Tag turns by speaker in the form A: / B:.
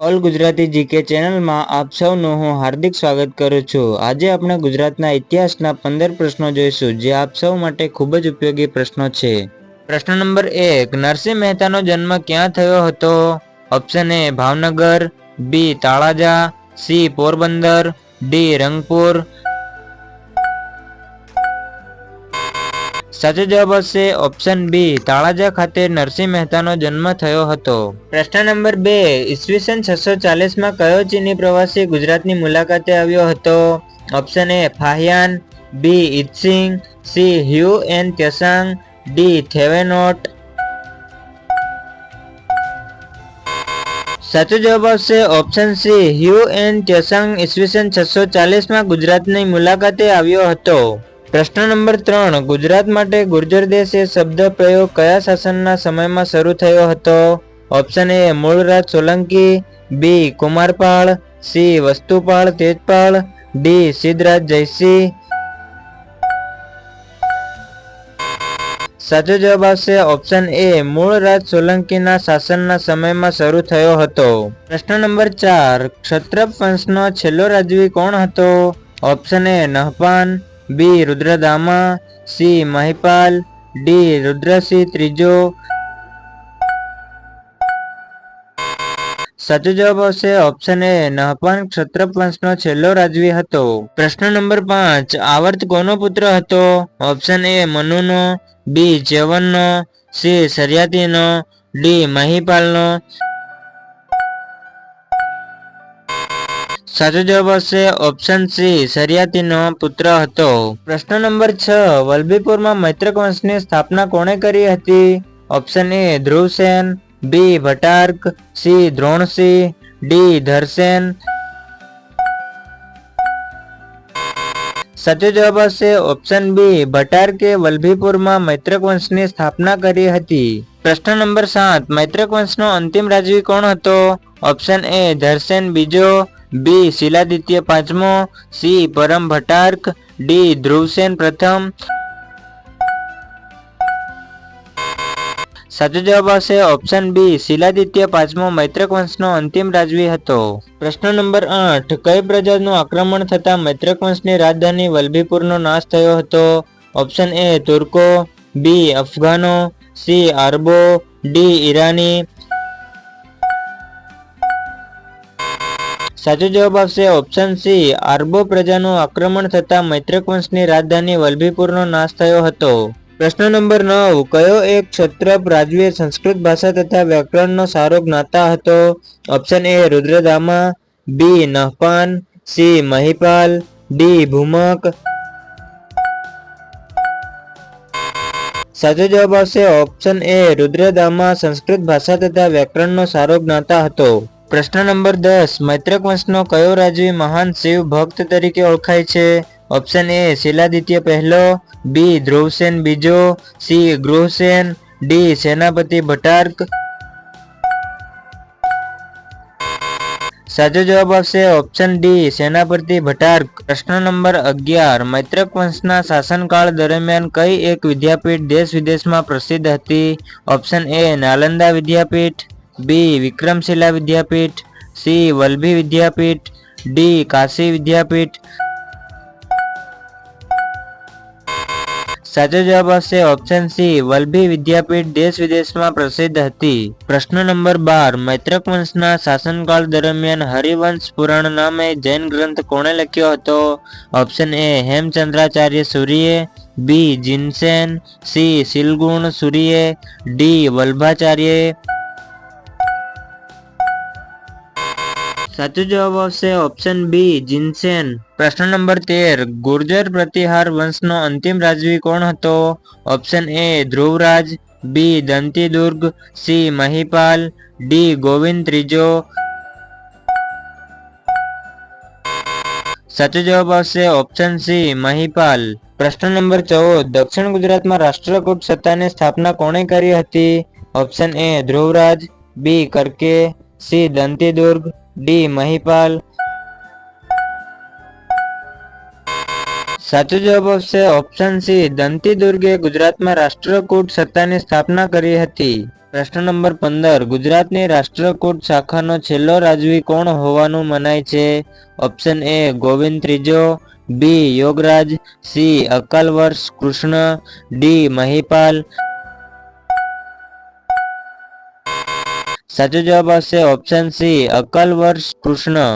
A: All Gujarati GK ચેનલમાં આપ સૌનું હું હાર્દિક સ્વાગત કરું છું. આજે આપણે ગુજરાતના ઇતિહાસના પંદર પ્રશ્નો જોઈશું, જે આપ સૌ માટે ખૂબ જ ઉપયોગી પ્રશ્નો છે. પ્રશ્ન નંબર એક, નરસિંહ મહેતાનો જન્મ ક્યાં થયો હતો? Option A Bhavnagar. B Talaja. C Porbandar. D Rangpur. સાચો જવાબ હશે ઓપ્શન બી તાળાજા ખાતે નરસિંહ મહેતાનો જન્મ થયો હતો. પ્રશ્ન નંબર બે, ઈસવીસન છસો ચાલીસમાં કયો ચીની પ્રવાસી ગુજરાતની મુલાકાતે આવ્યો હતો? Option A Fahien B Itsing C Hiuen Tsang D Thevenot. સાચો જવાબ આવશે ઓપ્શન સી હ્યુ એન ત્યસાંગ, ઈસવીસન છસો ચાલીસમાં ગુજરાતની મુલાકાતે આવ્યો હતો. પ્રશ્ન નંબર ત્રણ, ગુજરાત માટે ગુર્જર દેશ શબ્દ પ્રયોગ કયા શાસનના સમયમાં શરૂ થયો હતો? Option A Mulraj Solanki. B Kumarpal. C Vastupal Tejpal. D Siddhraj Jaysinh સાચો જવાબ આવશે ઓપ્શન એ મૂળરાજ સોલંકીના શાસનના સમયમાં શરૂ થયો હતો. પ્રશ્ન નંબર ચાર ક્ષત્રપ વંશનો છેલ્લો રાજવી કોણ હતો? Option A Nahapana. B Rudradaman, C Mahipal, D Rudrasinh ત્રીજો. સાચો જવાબ આવશે ઓપ્શન એ નહપાન ક્ષત્રપ વંશનો છેલ્લો રાજવી હતો. પ્રશ્ન નંબર પાંચ, આવર્ત કોનો પુત્ર હતો? ઓપ્શન એ મનુનો, બી જેવનનો, સી સરિયાતીનો, ડી મહિપાલનો સાચો જવાબ આવશે ઓપ્શન સી સરિયાતીનો પુત્ર હતો. પ્રશ્ન નંબર છ, વલભીપુરમાં મૈત્રક વંશની સ્થાપના કોણે કરી હતી? Option A Dhruvasena B Bhatarka C Dronasinh D Dharasena. સાચો જવાબ આવશે ઓપ્શન બી ભટાર્કે વલ્ભીપુરમાં મૈત્રક વંશની સ્થાપના કરી હતી. પ્રશ્ન નંબર સાત, મૈત્રક વંશનો અંતિમ રાજવી કોણ હતો? ઓપ્શન એ ધરસેન બીજો બી શિલાદિત્ય પાંચમો, સી પરમ ભટાર્ક ડી ધ્રુવસેન પ્રથમ. સાચો જવાબ આવશે ઓપ્શન બી, શિલાદિત્ય પાંચમો, મૈત્રક વંશનો અંતિમ રાજવી હતો. પ્રશ્ન નંબર આઠ, કઈ પ્રજાનું આક્રમણ થતા મૈત્રક વંશની રાજધાની વલ્ભીપુરનો નાશ થયો હતો? ઓપ્શન એ, તુર્કો, બી, અફઘાનો, સી, આરબો, ડી, ઈરાની સાચો જવાબ આવશે ઓપ્શન સી આરબો પ્રજાનું આક્રમણ થતા મૈત્રક વંશની રાજધાની વલભીપુરનો નાશ થયો હતો. પ્રશ્ન નંબર નવ. કયો એક ક્ષત્રપ રાજવીએ સંસ્કૃત ભાષા તથા વ્યાકરણનો સારો જ્ઞાતા હતો? Option A Rudradaman. B Nahapana. C Mahipal. D Bhumaka. સાચો જવાબ આવશે ઓપ્શન એ રુદ્રદામા સંસ્કૃત ભાષા તથા વ્યાકરણનો સારો જ્ઞાતા હતો. પ્રશ્ન નંબર દસ, મૈત્રક વંશનો કયો રાજવી મહાન શિવ ભક્ત તરીકે ઓળખાય છે? ઓપ્શન એ શિલાદિત્ય પહેલો બી ધ્રુવસેન બીજો સી ગૃહસેન ડી સેનાપતિ ભટાર્ક. સાચો જવાબ આવશે ઓપ્શન ડી સેનાપતિ ભટાર્ક. પ્રશ્ન નંબર અગિયાર, મૈત્રક વંશના શાસનકાળ દરમિયાન કઈ એક વિદ્યાપીઠ દેશ વિદેશમાં પ્રસિદ્ધ હતી? ઓપ્શન એ નાલંદા વિદ્યાપીઠ. બી, વિક્રમશિલા વિદ્યાપીઠ, સી વલ્લભી વિદ્યાપીઠ, ડી, કાશી વિદ્યાપીઠ. સાચો જવાબ આવશે ઓપ્શન સી વલ્લભી વિદ્યાપીઠ દેશ વિદેશમાં પ્રસિદ્ધ હતી. પ્રશ્ન નંબર બાર, મૈત્રક વંશના શાસનકાળ દરમિયાન હરિવંશ પુરાણ નામે જૈન ગ્રંથ કોણે લખ્યો હતો? ઓપ્શન એ હેમચંદ્રાચાર્ય સૂર્યે બી જીનસેન. સી શિલગુણ સૂર્યે ડી વલ્ભાચાર્યએ. સાચો જવાબ આવશે ઓપ્શન બી જીનસેન પ્રશ્ન નંબર તેર, ગુર્જર પ્રતિહાર વંશનો અંતિમ રાજવી કોણ હતો? Option A Dhruvaraj B Danti Durg C Mahipal D Govind ત્રીજો. સાચો જવાબ આવશે ઓપ્શન સી મહિપાલ. પ્રશ્ન નંબર ચૌદ, દક્ષિણ ગુજરાતમાં રાષ્ટ્રકૂટ સત્તાની સ્થાપના કોણે કરી હતી? Option A Dhruvaraj B Karka C Danti Durg D Mahipal. સાચો જવાબ આવશે ઓપ્શન સી દંતી દુર્ગે ગુજરાતમાં રાષ્ટ્રકૂટ સત્તાની સ્થાપના કરી હતી. પ્રશ્ન નંબર પંદર. ગુજરાતની રાષ્ટ્રકૂટ શાખાનો છેલ્લો રાજવી કોણ હોવાનું મનાય છે? ઓપ્શન એ ગોવિંદ ત્રીજો. B Yogaraj. C Akalavarsha Krishna. D Mahipal. સાચો જવાબ આવશે ઓપ્શન સી અકાલવર્ષ કૃષ્ણ.